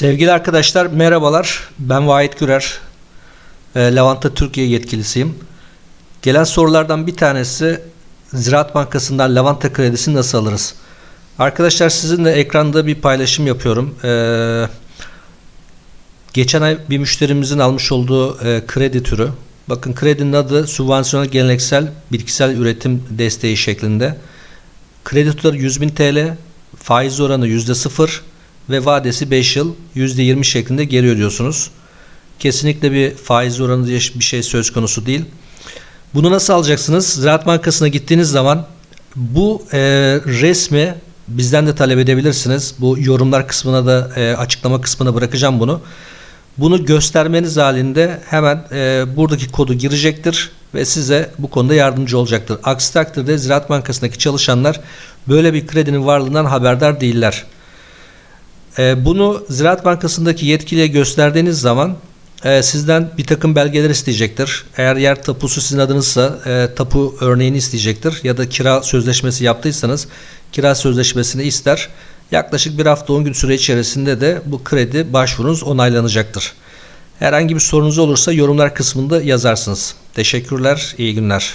Sevgili arkadaşlar merhabalar. Ben Vahit Gürer. E, Levanta Türkiye yetkilisiyim. Gelen sorulardan bir tanesi Ziraat Bankası'ndan Levanta kredisi nasıl alırız? Arkadaşlar sizinle ekranda bir paylaşım yapıyorum. E, geçen ay bir müşterimizin almış olduğu e, kredi türü. Bakın kredinin adı sübvansiyonel geleneksel bitkisel üretim desteği şeklinde. Kredi tutarı 100.000 TL, faiz oranı %0 ve vadesi 5 yıl %20 şeklinde geri ödüyorsunuz. Kesinlikle bir faiz oranı diye bir şey söz konusu değil. Bunu nasıl alacaksınız? Ziraat Bankası'na gittiğiniz zaman bu e, resmi bizden de talep edebilirsiniz. Bu yorumlar kısmına da e, açıklama kısmına bırakacağım bunu. Bunu göstermeniz halinde hemen e, buradaki kodu girecektir ve size bu konuda yardımcı olacaktır. Aksi takdirde Ziraat Bankası'ndaki çalışanlar böyle bir kredinin varlığından haberdar değiller. E, bunu Ziraat Bankası'ndaki yetkiliye gösterdiğiniz zaman e, sizden bir takım belgeler isteyecektir. Eğer yer tapusu sizin adınızsa e, tapu örneğini isteyecektir. Ya da kira sözleşmesi yaptıysanız kira sözleşmesini ister. Yaklaşık bir hafta 10 gün süre içerisinde de bu kredi başvurunuz onaylanacaktır. Herhangi bir sorunuz olursa yorumlar kısmında yazarsınız. Teşekkürler, iyi günler.